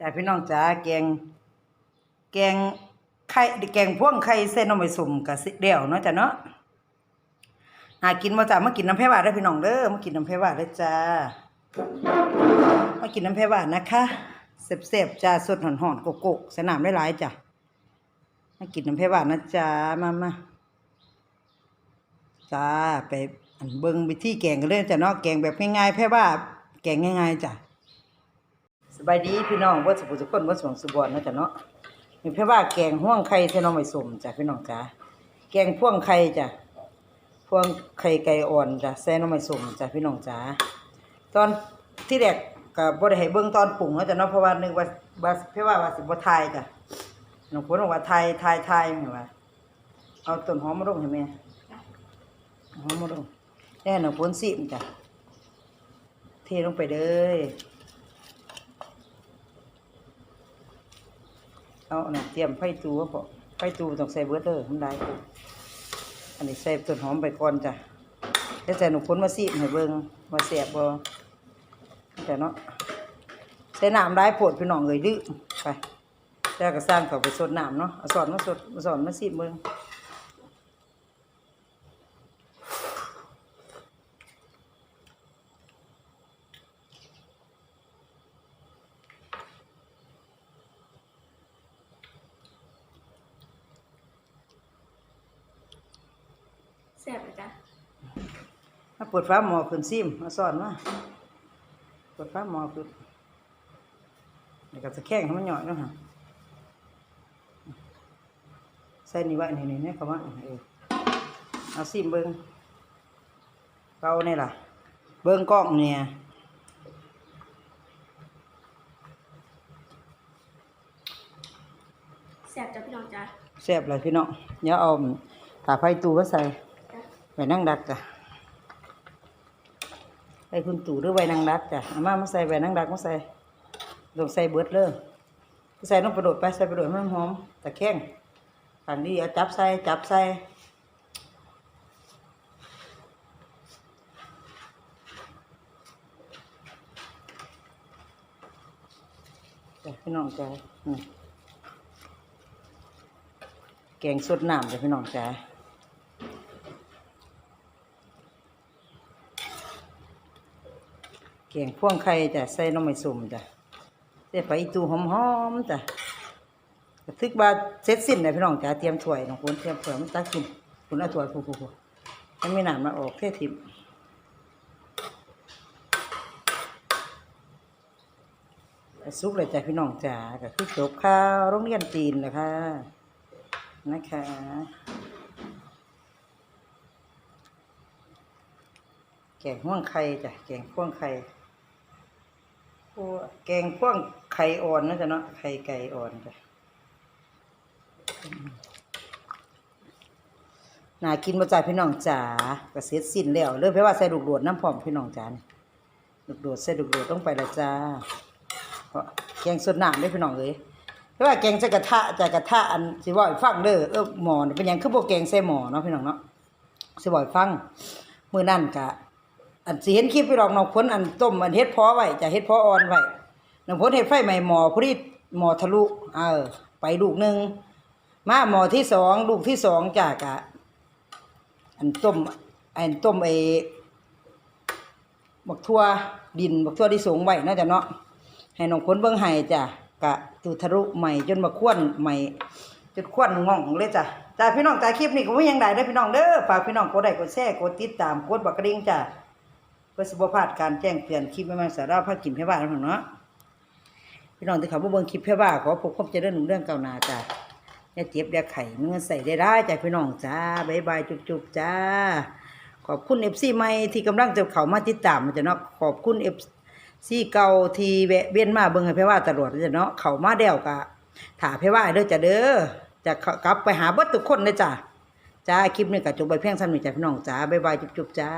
จ้าพี่น้องจ้าแกง แกงไข่แกงพ่วงไข่เส้นเอาไปสุ่มกับสิเดี่ยวเนาะจ้ะเนาะหากินมาจ้ามากินน้ำแพรหวานได้พี่น้องเด้อมากินน้ำแพรหวานได้จ้ามากินน้ำแพรหวานนะคะเสบๆจ้าสดหอนๆโกกๆสนามได้หลายจ้ะมากินน้ำแพรหวานนะจ้ามามาจ้าไปอันเบิ่งวิธีแกงกันเลยจ้ะเนาะแกงแบบง่ายๆแพรหวาแกงง่ายๆจ้ะส บายดีพี่น้องว่าสุขสุขคนว่าสวงสุบอนนะจ้ะเนาะมีเพื่อว่าแกงห่วงไข่ใส่น้องไม่สมจ้ะพี่น้องจ้ะแกงพ่วงไข่จ้ะพ่วงไข่ไก่อ่อนจ้ะใส่น้องไม่สมจ้ะพี่น้องจ้ะตอนที่แรกก็บ่ได้ให้เบิ่งตอนปรุงนะจ้ะเนาะเพราะว่านึกว่าว่าเพื่อว่าว่าสิบ่ทยจ้ะน้องฝนบอกว่าทายทายทยแม่นว่าเอาต้นหอมมาลงให้แม่หอมมาลงแน่น้องฝนสิมจ้ะเทลงไปเลย เอาอันนั้นเตรียมไฟตูก็พอไฟตูต้องใส่เบอร์เด้อมันได้อันนี้ใส่ต้นหอมไปก่อนจ้ะแล้วใส่หนูฝนมาสิให้เบิ้งว่าแซ่บบ่แต่เนาะใส่น้ำได้โผดพี่น้องเอ้ยดื้อไปแล้วก็สร้างเขาไปสดน้ำเนาะเอาสอนมาสดเอาสอนมาสิเบิ้ง ซ่บเลยจ้ะมาเปิดฟ้าหม้อขึ้นซิมมาสอนมาเปิดฟ้าหม้อขึ้นแล้วก็จะแข้งให้มันหน่อยเนาะฮะใส่นี่ไว้นี่นี่นี่เขาว่าเออเอาซิมเบิ้งเกาเนี่ยล่ะ เบิ้งกล้องเนี่ยแซ่บจ้ะพี่น้องจ้ะแซ่บเลยพี่น้องเดี๋ยวเอาถาไฟตูมาใส่จ้ะ ไว้นั่งดักจ้ะไอคุณตู่หรือไว้นั่งดักจ้ะเอามามาใส่ไว้นั่งดักมาใส่ลงใส่เบิดเลยใส่ลงกระโดดไปใส่กระโดดให้มันหอมตะแคงอันนี้เอาจับใส่จับใส่พี่น้องจ้ะนี่แกงสดน้ำจ้ะพี่น้องจ้ะ แกงพ่วงไข่จ้ะใส่น้ำไม่สุ่มจ้ะใส่ไปตูหอมๆจ้ะก็ทึกว่าเสร็จสิ้นเลยพี่น้องจ้ะเตรียมถ้วยน้องคนเตรียมถ้วยมันตักกินคุณเอาถ้วยผู้ๆๆมันไม่นานมาออกเททิมสุกเลยจ้ะพี่น้องจ้ะก็คือจบข้าวโรงเรียนจีนนะคะนะคะแกงพ่วงไข่จ้ะแกงพ่วงไข่ แกงพ่วงไข่อ่อนนะจ๊ะเนาะไข่ไก่อ่อนจ้ะน่ากินมาจ่าพี่น้องจ๋าก็เสร็จสิ้นแล้วเริ่มเพราะว่าใส่ลูกโดดน้ำพร้อมพี่น้องจ๋านี่ลูกโดดใส่ลูกโดดต้องไปละจ้าเพราะแกงสดน้ำได้อพี่น้องเอ้ยเพราะว่าแกงใส่กระทะจากกระทะอันสิว่าให้ฟังเด้อเออหมอนเป็นยังคือบ่แกงใส่หม้อเนาะพี่น้องเนาะสิบ่ให้ฟังมือนั้นกะ อันสิเห็นคลิปพี่รองน้องพ้นอันต้มอันเฮ็ดพอไว้จะเฮ็ดพออ่อนไว้น้องพ้นเฮ็ดไฟใหม่หมอพอดีหมอทะลุเออ ไปลูกหนึ่งมาหมอที่สองลูกที่สองจากะอันต้มอันต้มไอ้บักทั่วดินบักทั่วที่สูงไว้เนาจะเนาะให้น้องพ้นเบิ่งให้จ้ะกะตุทะลุใหม่จนมาควนใหม่จนควนง่องเลยจ้ะจ้าพี่น้องจ้าคลิปนี้ก็บ่มีหยังได้เด้พี่น้องเด้อฝากพี่น้องกดไลค์กดแชร์กดติดตามกดบักกระดิ่งจ้ะ พื่อสิบพลาดการแจ้งเตือนคลิปใหม่ๆสาระภาคกินเพื่อบ้านของเนาะพี่น้องที่เขาบ่เบิ่งคลิปเพื่อบ้านขอพบความเจริญรุ่งเรื่องเก้านาจ้าอย่าเจ็บอย่าไข้มีเงินใส่ได้ได้จ้าพี่น้องจ้าบายบายจุบๆจ้า ขอบคุณเอฟซีใหม่ที่กำลังจะเข้ามาติดตามจ้ะเนาะขอบคุณเอฟซีเก่าที่แวะเวียนมาเบิ่งให้เพื่อว่าตลอดจ้ะเนาะเข้ามาแล้วก็ถ้าเพื่อว่าเด้อจ้ะเด้อจะกลับไปหาเบิดทุกคนเลยจ้าจ้าคลิปนี้ก็จบไปเพียงเท่านี้จ้ะพี่น้องจ้าบายบายจุบๆจ้า